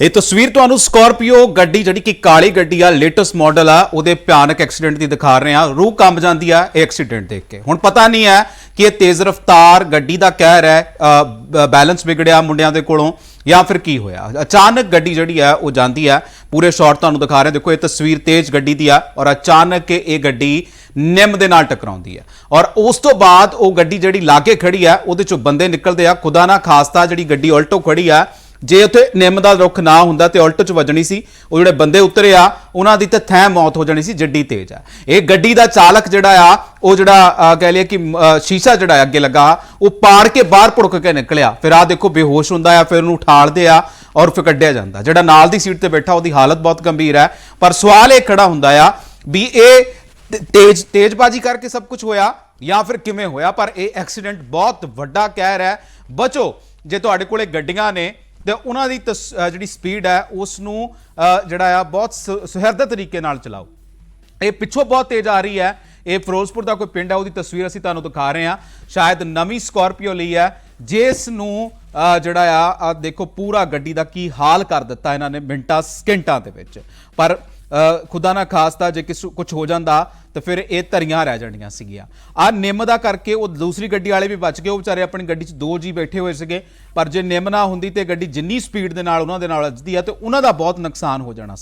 ਇਹ ਤਸਵੀਰ ਤੁਹਾਨੂੰ ਸਕਾਰਪੀਓ ਗੱਡੀ, ਜਿਹੜੀ ਕਿ ਕਾਲੀ ਗੱਡੀ ਆ, ਲੇਟੈਸਟ ਮਾਡਲ ਆ, ਉਹਦੇ ਭਿਆਨਕ ਐਕਸੀਡੈਂਟ ਦੀ ਦਿਖਾ ਰਹੇ ਆ। ਰੂਹ ਕੰਬ ਜਾਂਦੀ ਆ ਇਹ ਐਕਸੀਡੈਂਟ ਦੇਖ ਕੇ। ਹੁਣ ਪਤਾ ਨਹੀਂ ਹੈ ਕਿ ਇਹ ਤੇਜ਼ ਰਫ਼ਤਾਰ ਗੱਡੀ ਦਾ ਕਹਿਰ ਹੈ ਬੈਲੈਂਸ ਵਿਗੜਿਆ ਮੁੰਡਿਆਂ ਦੇ ਕੋਲੋਂ, ਜਾਂ ਫਿਰ ਕੀ ਹੋਇਆ? ਅਚਾਨਕ ਗੱਡੀ ਜਿਹੜੀ ਆ, ਉਹ ਜਾਂਦੀ ਆ। ਪੂਰੇ ਸ਼ਾਟ ਤੁਹਾਨੂੰ ਦਿਖਾ ਰਹੇ ਦੇਖੋ, ਇਹ ਤਸਵੀਰ ਤੇਜ਼ ਗੱਡੀ ਦੀ ਆ ਔਰ ਅਚਾਨਕ ਇਹ ਗੱਡੀ ਨਿੰਮ ਦੇ ਨਾਲ ਟਕਰਾਉਂਦੀ ਆ। ਔਰ ਉਸ ਤੋਂ ਬਾਅਦ ਉਹ ਗੱਡੀ ਜਿਹੜੀ ਲਾਗੇ ਖੜੀ ਆ, ਉਹਦੇ ਚੋਂ ਬੰਦੇ ਨਿਕਲਦੇ ਆ। ਖੁਦਾ ਨਾ ਖਾਸਤਾ ਜਿਹੜੀ ਗੱਡੀ ਉਲਟੋ ਖੜੀ ਆ ਜੇ ਉੱਥੇ ਨਿੰਮ ਦਾ ਰੁੱਖ ਨਾ ਹੁੰਦਾ ਤੇ ਉਲਟ ਚ ਵੱਜਣੀ ਸੀ, ਉਹ ਜਿਹੜੇ ਬੰਦੇ ਉਤਰੇ ਆ, ਉਹਨਾਂ ਦੀ ਤਾਂ ਥੈਂ ਮੌਤ ਹੋ ਜਾਣੀ ਸੀ, ਜੱਡੀ ਤੇਜ਼ ਆ। ਇਹ ਗੱਡੀ ਦਾ ਚਾਲਕ ਜਿਹੜਾ ਆ, ਉਹ ਜਿਹੜਾ ਕਹਿ ਲਈਏ ਕਿ ਸ਼ੀਸ਼ਾ ਜਿਹੜਾ ਅੱਗੇ ਲੱਗਾ, ਉਹ ਪਾੜ ਕੇ ਬਾਹਰ ਪੁੜਕ ਕੇ ਨਿਕਲਿਆ। ਫਿਰ ਆ ਦੇਖੋ, ਬੇਹੋਸ਼ ਹੁੰਦਾ ਆ, ਫਿਰ ਉਹਨੂੰ ਉਠਾਲਦੇ ਆ ਔਰ ਫਿਰ ਕੱਢਿਆ ਜਾਂਦਾ। ਜਿਹੜਾ ਨਾਲ ਦੀ ਸੀਟ ਤੇ ਬੈਠਾ, ਉਹਦੀ ਹਾਲਤ ਬਹੁਤ ਗੰਭੀਰ ਹੈ। ਪਰ ਸਵਾਲ ਇਹ ਖੜਾ ਹੁੰਦਾ ਆ ਵੀ ਇਹ ਤੇਜ਼, ਤੇਜ਼ਬਾਜ਼ੀ ਕਰਕੇ ਸਭ ਕੁਝ ਹੋਇਆ ਜਾਂ ਫਿਰ ਕਿਵੇਂ ਹੋਇਆ? ਪਰ ਇਹ ਐਕਸੀਡੈਂਟ ਬਹੁਤ ਵੱਡਾ ਕਹਿਰ ਹੈ। ਬਚੋ, ਜੇ ਤੁਹਾਡੇ ਕੋਲੇ ਗੱਡੀਆਂ ਨੇ ਤੇ ਉਹਨਾਂ ਦੀ ਤਸ- ਜਿਹੜੀ ਸਪੀਡ ਹੈ ਉਸ ਨੂੰ ਜਿਹੜਾ ਆ, ਬਹੁਤ ਸੁ- ਸੁਹਿਰਦ ਤਰੀਕੇ ਨਾਲ ਚਲਾਓ। ਇਹ ਪਿੱਛੋਂ ਬਹੁਤ ਤੇਜ਼ ਆ ਰਹੀ ਹੈ। ਇਹ ਫਿਰੋਜ਼ਪੁਰ ਦਾ ਕੋਈ ਪਿੰਡ ਹੈ, ਉਹਦੀ ਤਸਵੀਰ ਅਸੀਂ ਤੁਹਾਨੂੰ ਦਿਖਾ ਰਹੇ ਹਾਂ। ਸ਼ਾਇਦ ਨਵੀਂ ਸਕਾਰਪੀਓ ਲਈ ਹੈ ਜਿਸ ਨੂੰ ਜਿਹੜਾ ਆ ਦੇਖੋ, ਪੂਰਾ ਗੱਡੀ ਦਾ ਕੀ ਹਾਲ ਕਰ ਦਿੱਤਾ ਇਹਨਾਂ ਨੇ ਮਿੰਟਾਂ, ਸਕਿੰਟਾਂ ਦੇ ਵਿੱਚ। ਪਰ ਖੁਦਾ ਨਾ ਖਾਸਤਾ ਜੇ ਕਿਸ ਕੁਝ ਹੋ ਜਾਂਦਾ, ਤਾਂ ਫਿਰ ਇਹ ਧਰੀਆਂ ਰਹਿ ਜਾਣੀਆਂ ਸੀਗੀਆਂ। ਆ ਨਿੰਮ ਦਾ ਕਰਕੇ ਉਹ ਦੂਸਰੀ ਗੱਡੀ ਵਾਲੇ ਵੀ ਬਚ ਗਏ, ਉਹ ਵਿਚਾਰੇ ਆਪਣੀ ਗੱਡੀ 'ਚ ਦੋ ਜੀ ਬੈਠੇ ਹੋਏ ਸੀਗੇ, ਪਰ ਜੇ ਨਿੰਮ ਨਾ ਹੁੰਦੀ ਤੇ ਗੱਡੀ ਜਿੰਨੀ ਸਪੀਡ ਦੇ ਨਾਲ ਉਹਨਾਂ ਦੇ ਨਾਲ ਵੱਜਦੀ ਆ, ਤੇ ਉਹਨਾਂ ਦਾ ਬਹੁਤ ਨੁਕਸਾਨ ਹੋ ਜਾਣਾ ਸੀ